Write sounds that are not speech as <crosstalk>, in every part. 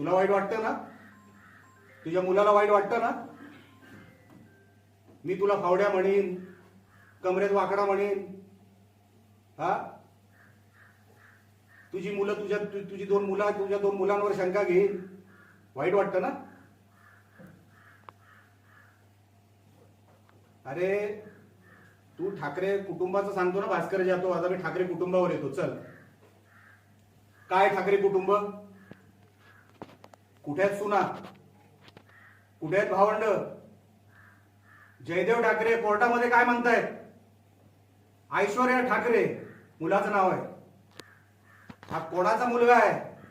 तुला वाईट वाटतं ना? तुझ्या मुलाला वाईट वाटतं ना? मी तुला फावड्या म्हणेन कमरेत वाकडा म्हणेन. हा? तुझी मुलं तुझ्या तु- तुझी दोन मुलं तुझ्या दोन मुलांवर शंका घेईन. वाईट वाटतं ना? अरे तू ठाकरे कुटुंबाचं सांगतो ना भास्कर जातो आता मी ठाकरे कुटुंबावर येतो. चल. काय ठाकरे कुटुंब? कुठे आहेत सुना? कुठे आहेत भावंड? जयदेव ठाकरे कोर्टामध्ये काय म्हणतायत? ऐश्वर्या ठाकरे मुलाचं नाव आहे. हा कोणाचा मुलगा आहे?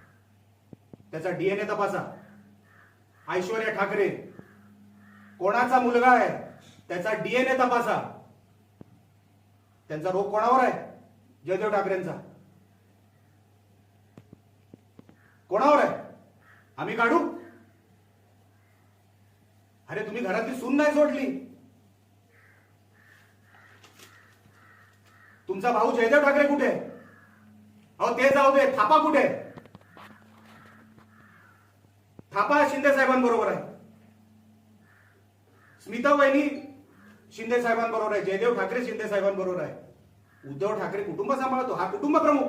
त्याचा डीएनए तपासा. ऐश्वर्या ठाकरे कोणाचा मुलगा आहे? त्याचा डीएनए तपासा. त्यांचा रोग कोणावर आहे? जयदेव ठाकरेंचा. कोणावर आहे? आम्ही काढू? अरे तुम्ही घरातली सून नाही सोडली. तुमचा भाऊ जयदेव ठाकरे कुठे? आहे? अहो ते जाऊ दे. थापा कुठे? आहे? थापा शिंदे साहेबांबरोबर आहे. स्मिता वहिनी शिंदे साहेबांबरोबर आहे. जयदेव ठाकरे शिंदे साहेबांबरोबर आहे. उद्धव ठाकरे कुटुंब सांभाळतो. हा कुटुंब प्रमुख.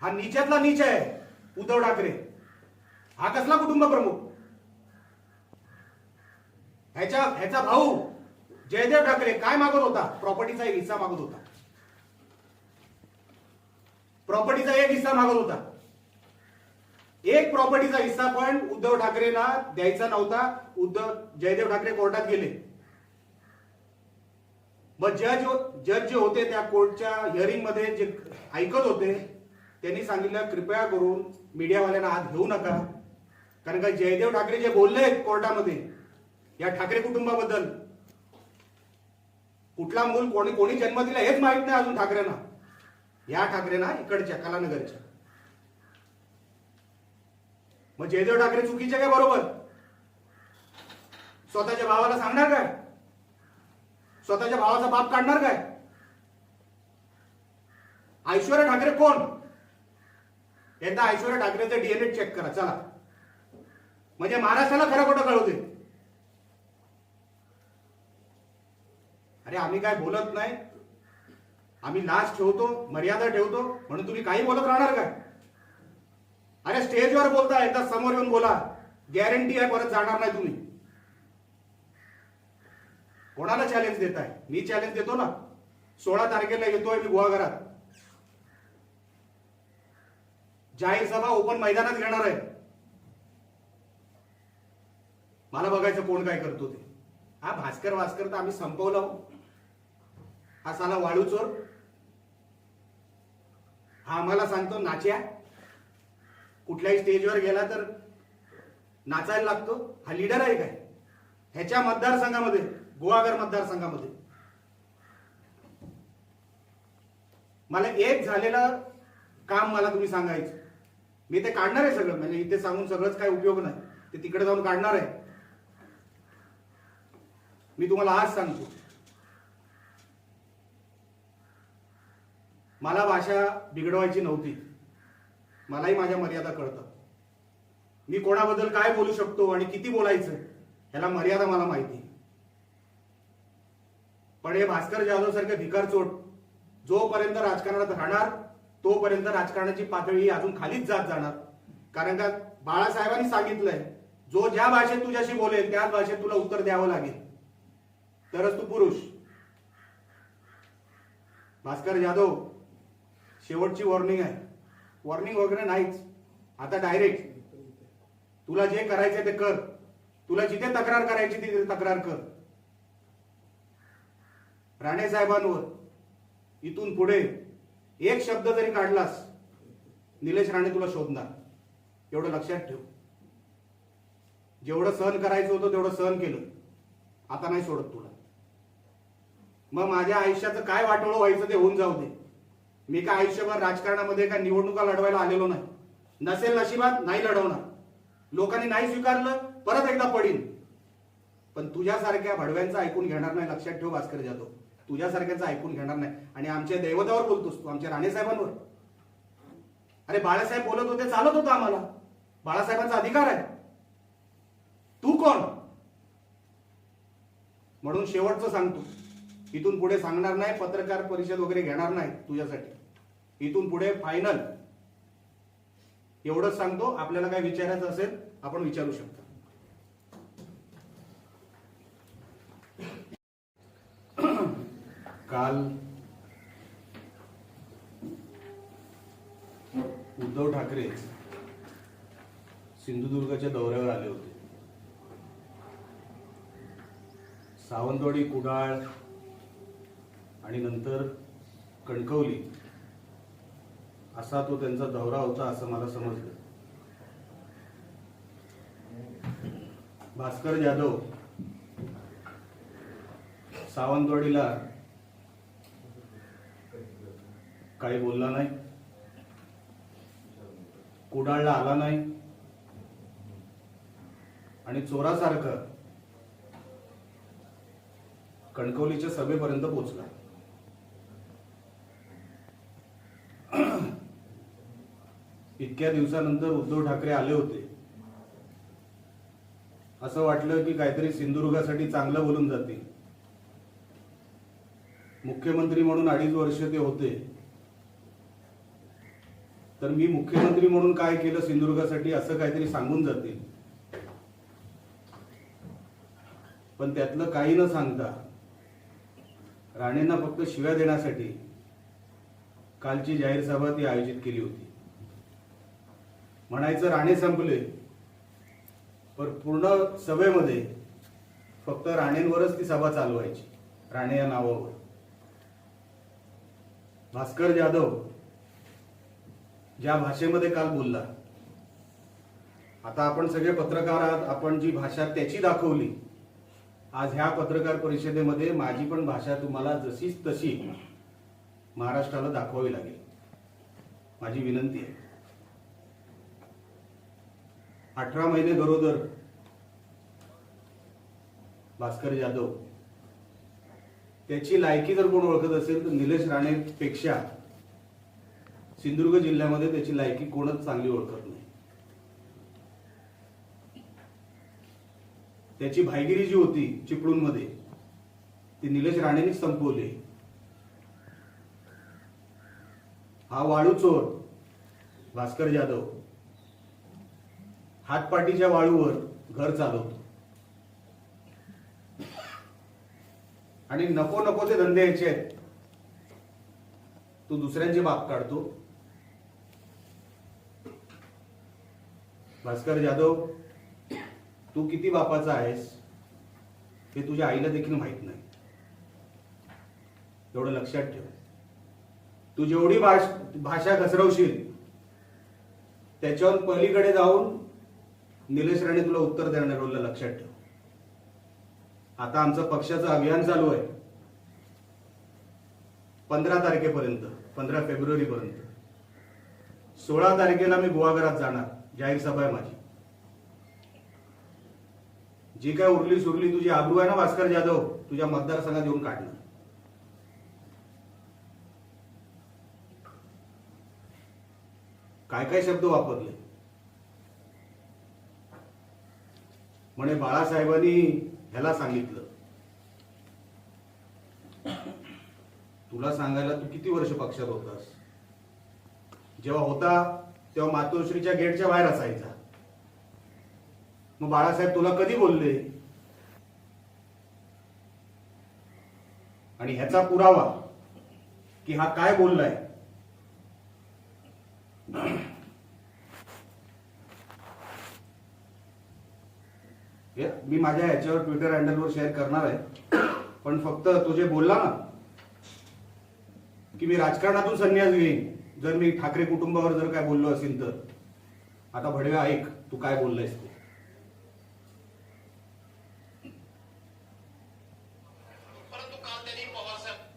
हा नीचातला नीच आहे. उद्धव ठाकरे. हा कसला कुटुंब प्रमुख? ह्याच्या ह्याचा भाऊ जयदेव ठाकरे काय मागत होता? प्रॉपर्टीचा एक हिस्सा मागत होता. प्रॉपर्टीचा एक हिस्सा मागत होता. एक प्रॉपर्टीचा हिस्सा पण उद्धव ठाकरेंना द्यायचा नव्हता. उद्धव जयदेव ठाकरे कोर्टात गेले. मग जज जज हो, जे होते त्या कोर्टच्या हिअरिंगमध्ये जे ऐकत होते त्यांनी सांगितलं कृपया करून मीडियावाल्यांना आत घेऊ नका. कारण का जयदेव ठाकरे जे बोलले कोर्टामध्ये या ठाकरे कुटुंबाबद्दल कुठला मूल कोणी कोणी जन्म दिला हेच माहीत नाही अजून ठाकरेंना. या ठाकरेंना इकडच्या कलानगरच्या. मग जयदेव ठाकरे चुकीचे काय बरोबर? स्वतःच्या भावाला सांगणार काय? स्वतःच्या भावाचा बाप काढणार काय? ऐश्वर्या ठाकरे कोण? एकदा ऐश्वर्या ठाकरेचं डीएनए चेक करा चला. म्हणजे महाराष्ट्राला खरं खोटं कळू दे. अरे आम्ही काय बोलत नाही. आम्ही लास्ट ठेवतो मर्यादा ठेवतो म्हणून तुम्ही काही बोलत राहणार काय? अरे स्टेजवर बोलता एकदा समोर येऊन बोला. गॅरंटी आहे परत जाणार नाही तुम्ही. कोणाला चॅलेंज देताय? मी चॅलेंज देतो ना. सोळा तारखेला येतोय मी गुहागरात जाहीर सभा ओपन मैदानात घेणार आहे. मला बघायचं कोण काय करतो ते. हा भास्कर भास्कर तर आम्ही संपवलं हो. हा साला वाळू चोर. हा आम्हाला सांगतो नाच्या. कुठल्याही स्टेजवर गेला तर नाचायला लागतो. हा लीडर आहे काय? ह्याच्या मतदारसंघामध्ये गोवागर मतदारसंघामध्ये. मला एक झालेलं काम मला तुम्ही सांगायचं. मी ते काढणार आहे सगळं. म्हणजे इथे सांगून सगळंच काय उपयोग नाही. ते तिकडे जाऊन काढणार आहे. मी तुम्हाला आज सांगतो. मला भाषा बिघडवायची नव्हती. मलाही माझ्या मर्यादा कळतात मी कोणाबद्दल काय बोलू शकतो आणि किती बोलायचं ह्याला मर्यादा मला माहिती. पण हे भास्कर जाधव सारखे भिकार चोट जोपर्यंत राजकारणात राहणार तोपर्यंत राजकारणाची पातळी ही अजून खालीच जात जाणार. कारण का बाळासाहेबांनी सांगितलंय जो ज्या भाषेत तुझ्याशी बोलेल त्याच भाषेत तुला उत्तर द्यावं लागेल. तरच तू पुरुष. भास्कर जाधव शेवटची वॉर्निंग आहे. वॉर्निंग वगैरे नाहीच. आता डायरेक्ट तुला जे करायचं ते कर. तुला जिथे तक्रार करायची तिथे तक्रार कर. राणे साहेबांवर इथून पुढे एक शब्द जरी काढलास निलेश राणे तुला शोधणार. एवढं लक्षात ठेव. जेवढं सहन करायचं होतं तेवढं सहन केलं. आता नाही सोडत तुला. मग माझ्या आयुष्याचं काय वाटोळं व्हायचं ते होऊन जाऊ दे. मी काय आयुष्यभर राजकारणामध्ये काय निवडणुका लढवायला आलेलो नाही. नसेल नशिबात नाही लढवणार. लोकांनी नाही स्वीकारलं परत एकदा पडीन. पण तुझ्यासारख्या भडव्यांचं ऐकून घेणार नाही लक्षात ठेव भास्कर जातो तुझ्यासारख्याचं ऐकून घेणार नाही. आणि आमच्या दैवतावर बोलतोस तू आमच्या राणेसाहेबांवर. अरे बाळासाहेब बोलत होते चालत होतं आम्हाला. बाळासाहेबांचा अधिकार आहे. तू कोण? म्हणून शेवटचं सांगतो. इथून पुढे सांगणार नाही पत्रकार परिषद वगैरे घेणार नाही तुझ्यासाठी. इथून पुढे फायनल एवढंच सांगतो आपल्याला काय विचारायचं असेल आपण विचारू शकता. <clears throat> काल उद्धव ठाकरे सिंधुदुर्गच्या दौऱ्यावर आले होते. सावंतवाडी कुडाळ आणि नंतर कणकवली. असा तो त्यांचा दौरा होता असं मला समजलं. भास्कर जाधव सावंतवाडीला काही बोलला नाही. कुडाळला आला नाही. आणि चोरासारखं कणकवलीच्या सभेपर्यंत पोहोचला. इतक्या दिवसानंतर उद्धव ठाकरे आले होते. असं वाटलं की काहीतरी सिंधुदुर्गासाठी चांगलं बोलून जातील. मुख्यमंत्री म्हणून अडीच वर्ष ते होते. तर मी मुख्यमंत्री म्हणून काय केलं सिंधुदुर्गासाठी असं काहीतरी सांगून जातील. पण त्यातलं काही न सांगता राणेंना फक्त शिव्या देण्यासाठी कालची जाहीर सभा ती आयोजित केली होती. म्हणायचं राणे संपले. पण पूर्ण सभेमध्ये फक्त राणेंवरच ती सभा चालवायची राणे या नावावर. भास्कर जाधव ज्या भाषेमध्ये काल बोलला. आता आपण सगळे पत्रकार आहात आपण जी भाषा त्याची दाखवली आज ह्या पत्रकार परिषदेमध्ये माझी पण भाषा तुम्हाला जशीच तशी महाराष्ट्राला दाखवावी लागेल. माझी विनंती आहे. अठरा महिने गरोदर. भास्कर जाधव त्याची लायकी जर कोण ओळखत असेल तर निलेश राणेपेक्षा सिंधुदुर्ग जिल्ह्यामध्ये त्याची लायकी कोणच चांगली ओळखत नाही. त्याची भाईगिरी जी होती चिपळूणमध्ये ती निलेश राणेंनीच संपवली. हा वाळू चोर भास्कर जाधव हातपाटीच्या वाळूवर घर चालवतो. आणि नको नको ते धंदे यायचे आहेत. तू दुसऱ्यांची बाप काढतो. भास्कर जाधव तू किती बापाचा आहेस हे तुझ्या आईला देखील माहीत नाही. एवढं लक्षात ठेव. तू जेवढी भाष भाषा घसरवशील त्याच्यावर पलीकडे जाऊन निलेश राणे तुला उत्तर देणार रोलला लक्षात ठेव. आता आमचं पक्षाचं अभियान चालू आहे. पंधरा तारखेपर्यंत पंधरा फेब्रुवारी पर्यंत सोळा तारखेला मी गोवाघरात जाणार जाहीर सभा आहे माझी. जी काय उरली सुरली तुझी आबरू आहे ना भास्कर जाधव तुझ्या मतदारसंघात येऊन काढणार. काय काय शब्द वापरले? म्हणे बाळासाहेबांनी ह्याला सांगितलं. तुला सांगायला तू किती वर्ष पक्षात होतास? जेव्हा होता तेव्हा मातोश्रीच्या गेटच्या बाहेर असायचा. मग बाळासाहेब तुला कधी बोलले? आणि ह्याचा पुरावा की हा काय बोललाय हे मी माझ्या ह्याच्यावर ट्विटर हँडलवर शेअर करणार आहे. पण फक्त तो जे बोलला ना की मी राजकारणातून संन्यास घेईन जर मी ठाकरे कुटुंबावर जर काय बोललो असेल तर. आता भडव्या ऐक तू काय बोललायस ते. परंतु काल त्यांनी पवार साहेब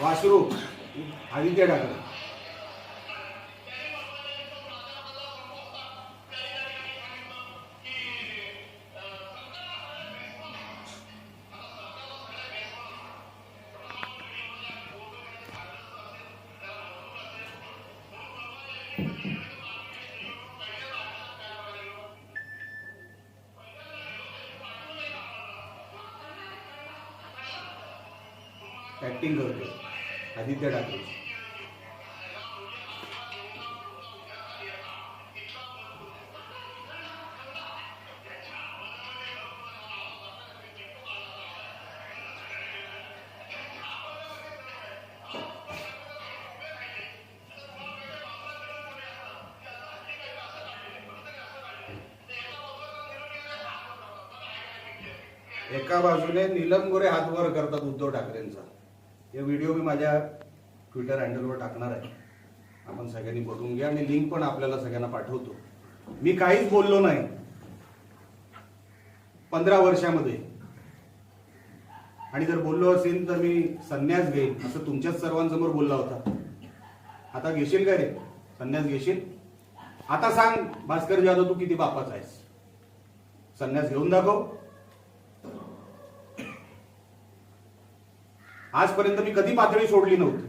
वासरू आदित्य ठाकरे ऍक्टिंग करतो आदित्य ठाकरे. एका बाजूने नीलम गोरे हात वर करतात उद्धव ठाकरेंचा. हे व्हिडिओ मी माझ्या ट्विटर हँडलवर टाकणार आहे. आपण सगळ्यांनी बघून घ्या आणि लिंक पण आपल्याला सगळ्यांना पाठवतो. मी काहीच बोललो नाही. पंधरा वर्षामध्ये. आणि जर बोललो असेल तर मी संन्यास घेईन असं तुमच्याच सर्वांसमोर बोलला होता. आता घेशील का रे? संन्यास घेशील? आता सांग भास्कर जाधव तू किती बापाचा आहेस? संन्यास घेऊन दाखव. आजपर्यंत मी कधी पातळी सोडली नव्हती.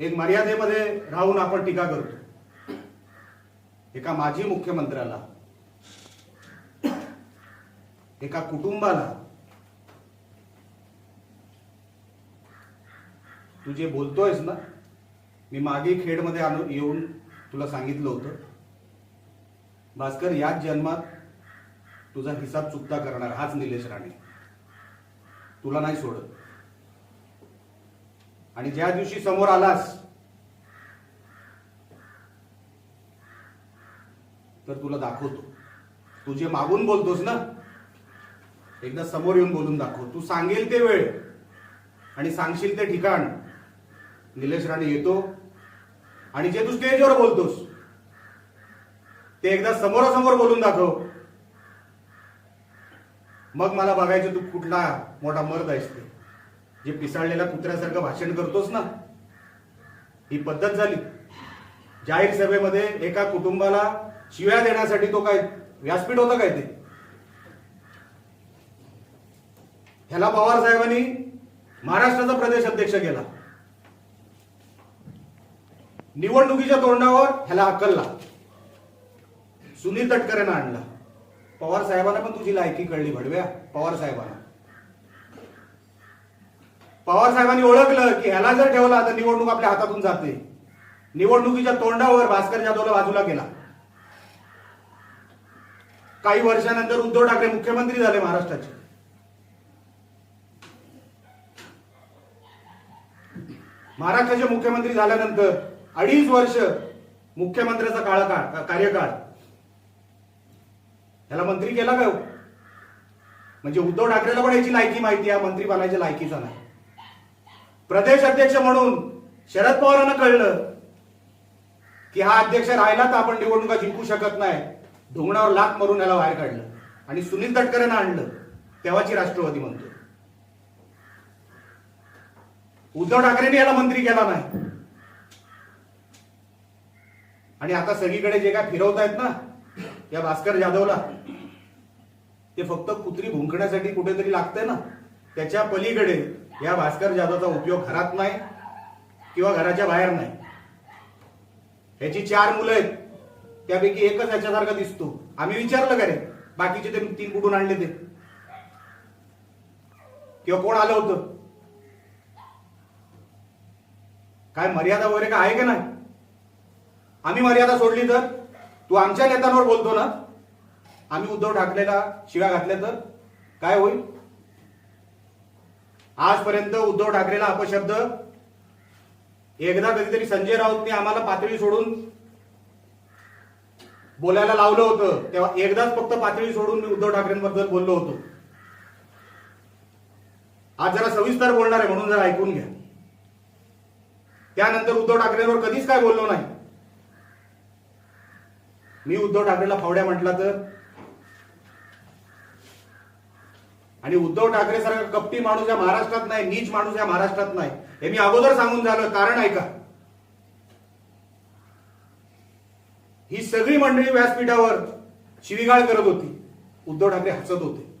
एक मर्यादेमध्ये राहून आपण टीका करतो. एका माजी मुख्यमंत्र्याला एका कुटुंबाला तू जे बोलतोयस ना मी मागे खेडमध्ये आणून येऊन तुला सांगितलं होतं. भास्कर याच जन्मात तुझा हिसाब चुकता करणार हाच निलेश राणे. तुला नाही सोडत. आणि ज्या दिवशी समोर आलास तर तुला दाखवतो. तू जे मागून बोलतोस ना एकदा समोर येऊन बोलून दाखव. तू सांगेल ते वेळ आणि सांगशील ते ठिकाण. निलेश राणे येतो आणि जे तू स्टेजवर बोलतोस ते एकदा समोरासमोर बोलून दाखव. मग मला बघायचं तू कुठला मोठा मर्द आहेस ते. जे पिसाळलेल्या कुत्र्यासारखं भाषण करतोस ना. ही पद्धत झाली. जाहीर सभेमध्ये एका कुटुंबाला शिव्या देण्यासाठी तो काय व्यासपीठ होतं काय ते? ह्याला पवार साहेबांनी महाराष्ट्राचा प्रदेश अध्यक्ष केला. निवडणुकीच्या तोंडावर ह्याला हकलला सुनील तटकरेनं आणला. पवार साहेबांना पण तुझी लायकी कळली भडव्या. पवार साहेबांना. पवार साहेबांनी ओळखलं की ह्याला जर ठेवला तर निवडणूक आपल्या हातातून जाते. निवडणुकीच्या तोंडावर भास्कर जाधवला बाजूला गेला. काही वर्षानंतर उद्धव ठाकरे मुख्यमंत्री झाले महाराष्ट्राचे. महाराष्ट्राचे मुख्यमंत्री झाल्यानंतर अडीच वर्ष मुख्यमंत्र्याचा काळकाळ कार्यकाळ ह्याला मंत्री केला काय हो? म्हणजे उद्धव ठाकरेला पण याची लायकी माहिती आहे मंत्री बनायच्या लायकीचा नाही. प्रदेश अध्यक्ष म्हणून शरद पवारांना कळलं की हा अध्यक्ष राहिला तर आपण निवडणुका जिंकू शकत नाही. ढोंगणावर लात मारून याला बाहेर काढलं. आणि सुनील तटकरेंना आणलं. तेव्हाची राष्ट्रवादी म्हणतो उद्धव ठाकरेंनी याला मंत्री केला नाही. आणि आता सगळीकडे जे काय फिरवतायत ना या भास्कर जाधवला ते फक्त कुत्री भुंकण्यासाठी कुठेतरी लागतंय ना. त्याच्या पलीकडे या भास्कर जाधवचा उपयोग घरात नाही किंवा घराच्या बाहेर नाही. ह्याची चार मुलं आहेत. त्यापैकी एकच ह्याच्यासारखा दिसतो. आम्ही विचारलं का रे? बाकीचे ते तीन कुठून आणले ते? किंवा कोण आलं होतं? काय मर्यादा वगैरे काय आहे का नाही? आम्ही मर्यादा सोडली तर? तू आमच्या नेत्यांवर बोलतो ना आम्ही उद्धव ठाकरेला शिव्या घातल्या तर काय होईल? आजपर्यंत उद्धव ठाकरेला अपशब्द एकदा कधीतरी संजय राऊतने आम्हाला पातळी सोडून बोलायला लावलं होतं तेव्हा एकदाच फक्त पातळी सोडून मी उद्धव ठाकरेंबद्दल बोललो होतो. आज जरा सविस्तर बोलणार आहे म्हणून जरा ऐकून घ्या. त्यानंतर उद्धव ठाकरेंवर कधीच काय बोललो नाही. मी उद्धव ठाकरेला फावड्या म्हटला तर? आणि उद्धव ठाकरे सारखा कपटी माणूस या महाराष्ट्रात नाही नीच माणूस या महाराष्ट्रात नाही. हे मी अगोदर सांगून झालं कारण ऐका ही सगळी मंडळी व्यासपीठावर शिवीगाळ करत होती. उद्धव ठाकरे हसत होते.